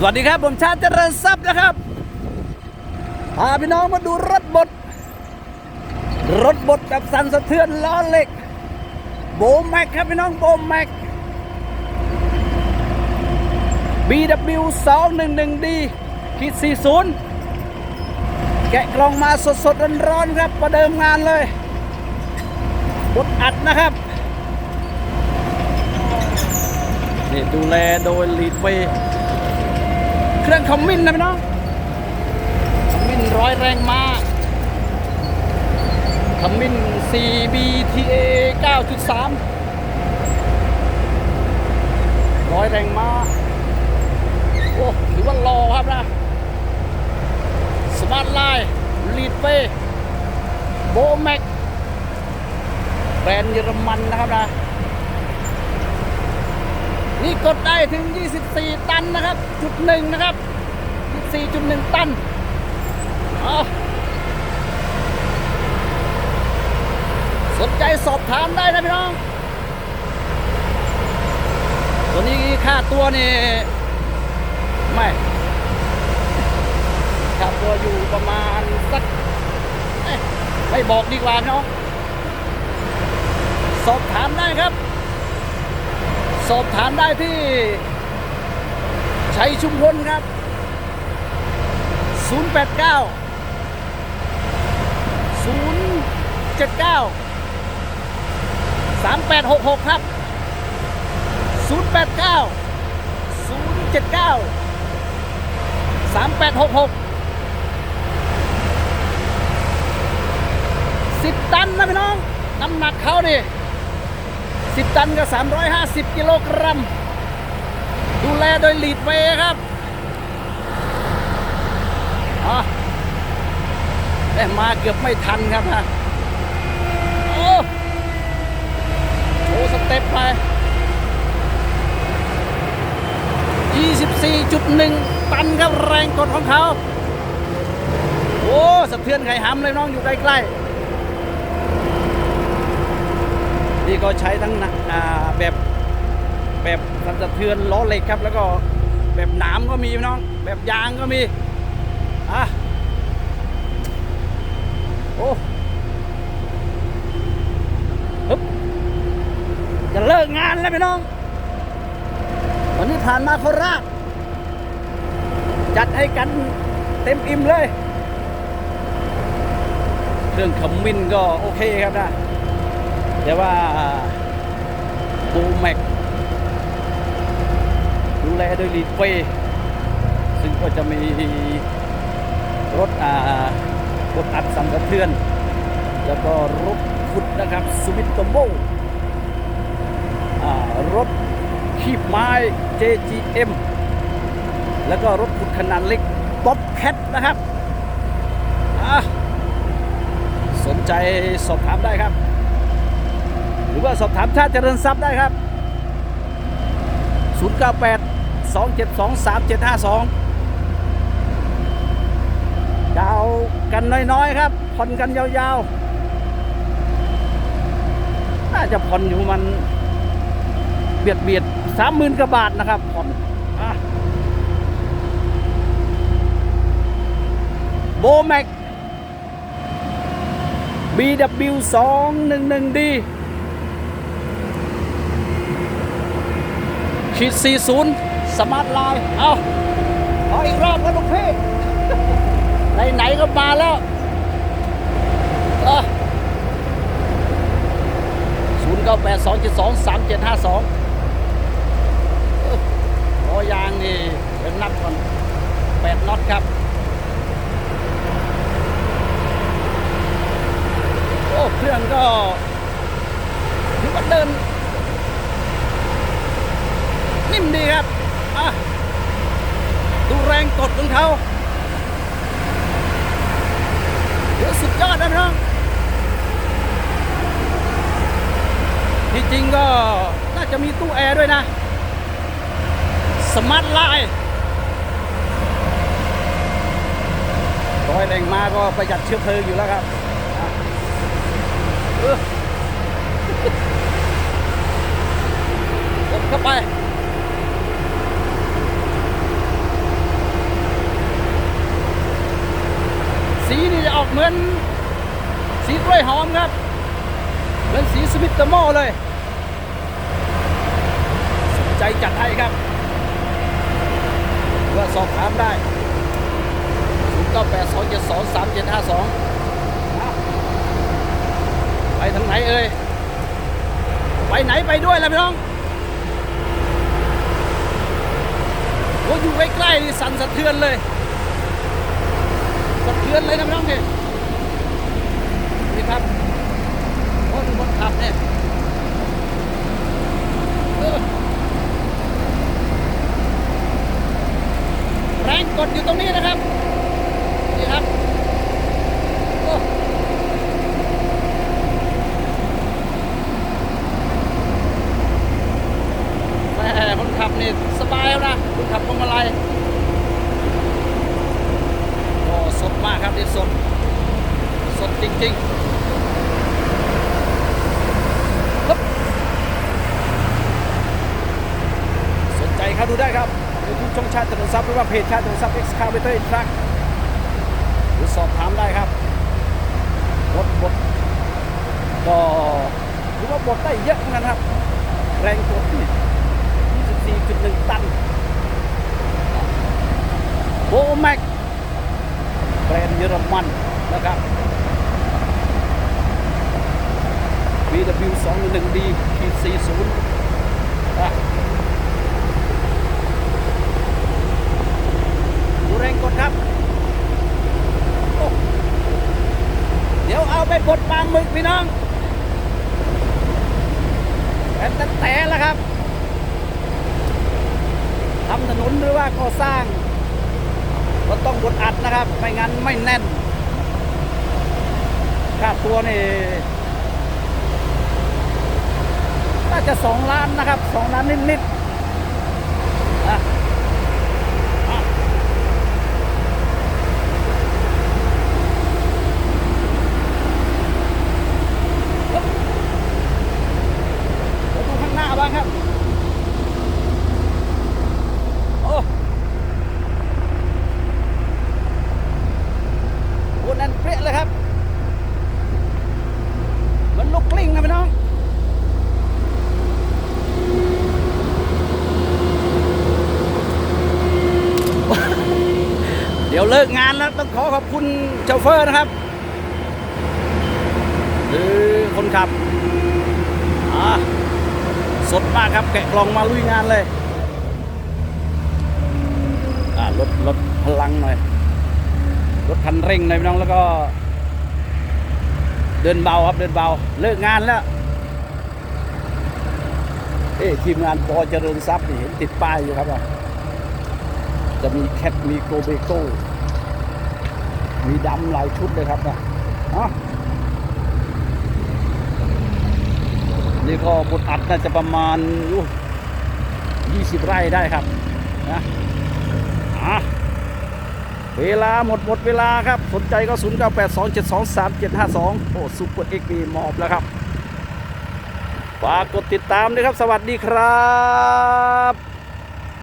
สวัสดีครับ ผมชาติเจริญทรัพย์นะครับพาพี่น้องมาดูรถบด รถบดกับสันสะเทือนล้อเหล็ก โบแม็กครับพี่น้องโบแม็ก BW 211D ขีด40 แกะกล่องมาสดๆร้อนๆครับประเดิมงานเลยบดอัดนะครับนี่ดูแลโดยลีดเวย์ เครื่องคอมมินนะพี่น้องคอมมินร้อยแรงมากคอมมิน CBTA 9.3 ร้อยแรงมากโอ้ถือว่ารอครับนะสมาร์ทไลน์ลีดเวย์โบแม็กแบรนด์เยอรมันนะครับนะ นี่กดได้ถึง 24 ตันนะครับ จุดหนึ่งนะครับ 24.1 ตันเอสนใจสอบถามได้นะพี่น้อง ตัวนี้ค่าตัวนี่ไม่ ค่าตัวอยู่ประมาณสัก ไม่บอกดีกว่าพี่น้อสอบถามได้ครับ สอบถามได้ที่ชัยชุมพลครับ 089 079 3866 ครับ 089 079 3866สิบตันนะพี่น้อง น้ำหนักเขาดิ สิบตันกับ350 กิโลกรัม ดูแลโดยลีดเวครับอแต่มาเกือบไม่ทันครับนะโอ้โชว์สเต็ปไป 24.1 ตันครับแรงกดของเขา โอ้สะเทือนไข่หำเลยน้องอยู่ใกล้ๆ นี่ก็ใช้ทั้งแบบแบบสันสะเทือนล้อเหล็กครับ แล้วก็แบบหนามก็มีน้อง แบบยางก็มีอะโอ้ฮึบจะเลิกงานแล้วพี่น้อง วันนี้ผ่านมาโคราชจัดให้กันเต็มอิ่มเลย เครื่องขมิ้นก็โอเคครับนะ แต่ว่าบูแม็กดูแลโดยลีเฟยซึ่งก็จะมีรถอ่ารถอัดสังกะเทือน แล้วก็รถขุดนะครับสวิตโตโมอ่ารถขีบไม้ JGM แล้วก็รถขุดขนาดเล็กบ๊อบแคทนะครับอะสนใจสอบถามได้ครับ หรือว่าสอบถามชาติเจริญทรัพย์ได้ครับ 098 272 3752ดาวกันน้อยๆครับ ผ่อนกันยาวๆ น่าจะผ่อนอยู่มันเบียดเบียดสามหมื่นกว่าบาทนะครับผ่อนอะโบแม็ก BW 211D ขีด40 สมาร์ทไลน์ เอาเอาอีกรอบครับลูกพี่ ไหนๆก็มาแล้วศูนย์เก้าแปดสองเจ็ดสองสามเจ็ดห้าสองล้อยางนี่เป็นนับก่อนแปดน็อตครับ โอ้ เครื่องก็ถือว่าเดิน นิ่มดีครับอะดูแรงกดของเขาเดี๋ยวสุดยอดนะพี่น้องที่จริงก็น่าจะมีตู้แอร์ด้วยนะ สมาร์ทไลน์ร้อยแรงมาก็ประหยัดเชื้อเพลิงอยู่แล้วครับเข้าไป เหมือนสีกล้วยหอมครับเหมือนสีสมิตเตอร์โมเลยสนใจจัดให้ครับเพื่อสอบถามได้0 9 8 2 7 2 3 7 5 2 ไปทางไหนเอ่ย ไปไหนไปด้วยล่ะพี่น้องโอ้อยู่ใกล้ๆนี่สั่นสะเทือนเลย สะเทือนเลยนะพี่น้องนี่นี่ครับโอ้ดู คนขับเนี่ยแรงกดอยู่ตรงนี้นะครับนี่ครับโอ้แม่คนขับนี่สบายแล้วนะคนขับพวงมาลัยโอ้สดมากครับนี่สดสดจริงๆฮึบ สนใจเข้าดูได้ครับยูทูบช่องชาติถนนทรัพย์หรือว่าเพจชาติถนนทรัพย์ X c a v a t o r Truck หรือสอบถามได้ครับบดบดก็หรือว่าบดได้เยอะเหมือนกันครับ แรงกดนี่24.1 ตันโบแม็กแบรนด์เยอรมันนะครับ VW 2 1 D ขีด40อะดูแรงกดครับ เดี๋ยวเอาไปบดปลาหมึกพี่น้องแต่แต่แต่ละครับทำถนนหรือว่าก่อสร้างก็ต้องบดอัดนะครับ ไม่งั้นไม่แน่นค่าตัวนี่น่าจะสองล้านนะครับสองล้านนิดๆอะอะ เดี๋ยวดูข้างหน้าบ้างครับ โอ้โหแน่นเปรี้ยเลยครับ เหมือนลูกกลิ้งนะพี่น้อง เดี๋ยวเลิกงานแล้วต้องขอขอบ คุณโชเฟอร์นะครับ หรือคนขับอ่าสดมากครับแกะกล่องมาลุยงานเลยอ่าลดลดพลังหน่อยลดคันเร่งหน่อยพี่น้องแล้วก็ เดินเบาครับเดินเบา เลิกงานแล้วเอ๊ทีมงานปอเจริญทรัพย์นี่เห็นติดป้ายอยู่ครับว่าจะมีแคทมีโกเบโก้ มีดำหลายชุดเลยครับนะเนาะนี่ก็บทอัดน่าจะประมาณยี่สิบไร่ได้ครับนะอะเวลาหมดหมดเวลาครับ สนใจก็ 0 9 8 2 7 2 3 7 5 2 โอ้ซุปเปอร์เอ็กซ์มอบแล้วครับฝากกดติดตามด้วยครับ สวัสดีครับ